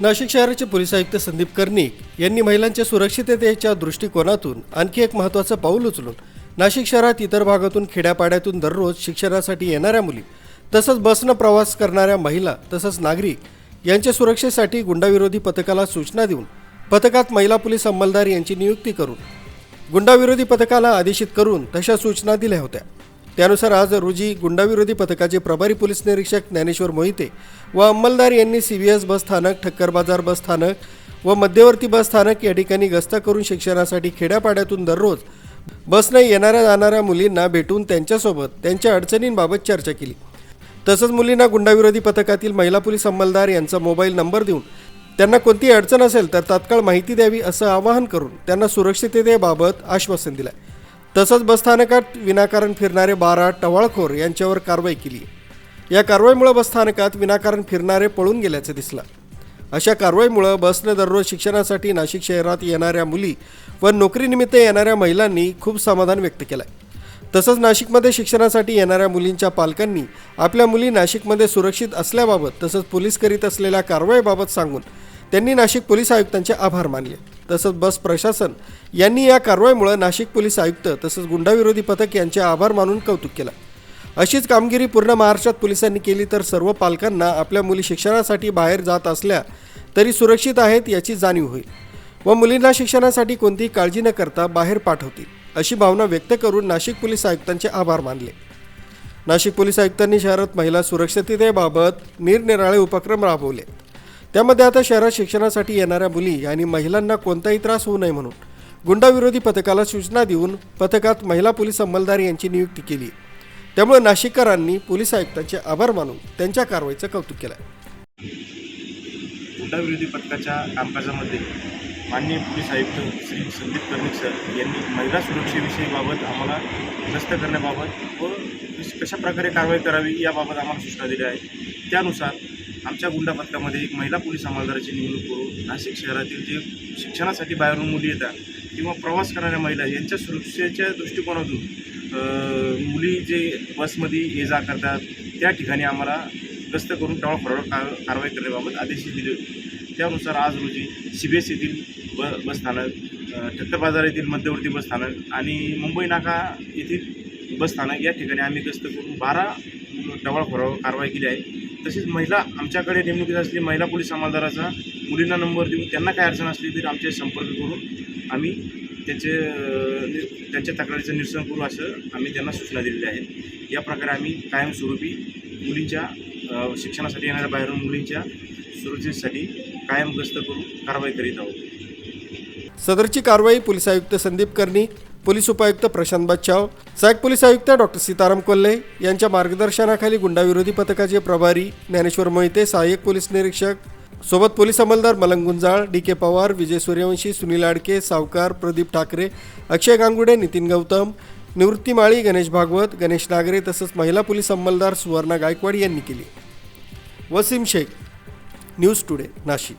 नाशिक शहराचे पोलीस आयुक्त संदीप कर्णिक यांनी महिलांच्या सुरक्षिततेच्या दृष्टिकोनातून आणखी एक महत्त्वाचं पाऊल उचलून नाशिक शहरात इतर भागातून खेड्यापाड्यातून दररोज शिक्षणासाठी येणाऱ्या मुली तसंच बसनं प्रवास करणाऱ्या महिला तसंच नागरिक यांच्या सुरक्षेसाठी गुंडाविरोधी पथकाला सूचना देऊन पथकात महिला पोलीस अंमलदार यांची नियुक्ती करून गुंडाविरोधी पथकाला आदेशित करून तशा सूचना दिल्या होत्या. त्यानुसार आज रोजी गुंडाविरोधी पथकाचे प्रभारी पोलीस निरीक्षक ज्ञानेश्वर मोहिते व अंमलदार यांनी सी बी एस बस स्थानक ठक्कर बाजार बस स्थानक व मध्यवर्ती बस स्थानक या ठिकाणी गस्त करून शिक्षणासाठी खेड्यापाड्यातून दररोज बसने येणाऱ्या जाणाऱ्या मुलींना भेटून त्यांच्यासोबत त्यांच्या अडचणींबाबत चर्चा केली. तसंच मुलींना गुंडाविरोधी पथकातील महिला पोलीस अंमलदार यांचा मोबाईल नंबर देऊन त्यांना कोणती अडचण असेल तर तात्काळ माहिती द्यावी असं आवाहन करून त्यांना सुरक्षिततेबाबत आश्वासन दिलं तसंच बसस्थानकात विनाकारण फिरणारे बारा टवाळखोर यांच्यावर कारवाई केली. या कारवाईमुळं बसस्थानकात विनाकारण फिरणारे पळून गेल्याचं दिसलं. अशा कारवाईमुळं बसनं दररोज शिक्षणासाठी नाशिक शहरात येणाऱ्या मुली व नोकरीनिमित्त येणाऱ्या महिलांनी खूप समाधान व्यक्त केलं तसंच नाशिकमध्ये शिक्षणासाठी येणाऱ्या मुलींच्या पालकांनी आपल्या मुली नाशिकमध्ये सुरक्षित असल्याबाबत तसंच पोलीस करीत असलेल्या कारवाईबाबत सांगून त्यांनी नाशिक पोलीस आयुक्तांचे आभार मानले. तसंच बस प्रशासन यांनी या कारवाईमुळे नाशिक पोलीस आयुक्त तसंच गुंडाविरोधी पथक यांचे आभार मानून कौतुक केलं. अशीच कामगिरी पूर्ण महाराष्ट्रात पोलिसांनी केली तर सर्व पालकांना आपल्या मुली शिक्षणासाठी बाहेर जात असल्या तरी सुरक्षित आहेत याची जाणीव होईल व मुलींना शिक्षणासाठी कोणतीही काळजी न करता बाहेर पाठवतील अशी भावना व्यक्त करून नाशिक पोलीस आयुक्तांचे आभार मानले. नाशिक पोलीस आयुक्तांनी शहरात महिला सुरक्षिततेबाबत निरनिराळे उपक्रम राबवले. त्यामध्ये आता शहरात शिक्षणासाठी येणाऱ्या मुली आणि महिलांना कोणताही त्रास होऊ नये म्हणून गुंडाविरोधी पथकाला सूचना देऊन पथकात महिला पोलीस अंमलदार यांची नियुक्ती केली. त्यामुळे नाशिककरांनी पोलीस आयुक्तांचे आभार मानून त्यांच्या कारवाईचं कौतुक केलं. गुंडाविरोधी पथकाच्या कामकाजामध्ये माननीय पोलीस आयुक्त श्री संदीप कर्णिक सर यांनी महिला सुरक्षेविषयी बाबत आम्हाला ग्रस्त करण्याबाबत व कशा प्रकारे कारवाई करावी याबाबत आम्हाला सूचना दिल्या आहेत. त्यानुसार आमच्या गुंडा पथकामध्ये एक महिला पोलीस अंमलदाराची नेमणूक करू नाशिक शहरातील जे शिक्षणासाठी बाहेरून मुली येतात किंवा प्रवास करणाऱ्या महिला यांच्या सुरक्षेच्या दृष्टिकोनातून मुली जे बसमध्ये ये जा करतात त्या ठिकाणी आम्हाला गस्त करून टळफळावर कार कारवाई करण्याबाबत आदेश दिले होते. त्यानुसार आज रोजी सी बी एस येथील ब बसस्थानक अ, ठक्कर बाजार येथील मध्यवर्ती बसस्थानक आणि मुंबई नाका येथील बसस्थानक या ठिकाणी आम्ही गस्त करून बारा टवाळखोरावर कारवाई केली आहे. तसेच महिला आमच्याकडे नेमणुकीत असली महिला पोलीस अंमलदाराचा मुलींना नंबर देऊन त्यांना काय अडचण असली तरी आमच्या संपर्क करून आम्ही त्याचे त्यांच्या तक्रारीचं निरसन करू असं आम्ही त्यांना सूचना दिलेल्या आहेत. या प्रकारे आम्ही कायमस्वरूपी मुलींच्या शिक्षणासाठी येणाऱ्या बाहेरून मुलींच्या सुरक्षेसाठी कायम गस्त करून कारवाई करीत आहोत. सदरची कारवाई पोलीस आयुक्त संदीप कर्णी पोलीस उपायुक्त प्रशांत बच्चाव सहायक पोलीस आयुक्त डॉक्टर सीताराम कोल्हे यांच्या मार्गदर्शनाखाली गुंडाविरोधी पथकाचे प्रभारी ज्ञानेश्वर मोहिते सहाय्यक पोलीस निरीक्षक सोबत पोलीस अंमलदार मलंग गुंजाळ डी के पवार विजय सूर्यवंशी सुनील आडके सावकार प्रदीप ठाकरे अक्षय गांगुडे नितीन गौतम निवृत्ती माळी गणेश भागवत गणेश नागरे तसंच महिला पोलीस अंमलदार सुवर्णा गायकवाड यांनी केली. Wasim Shaikh news today Nashik.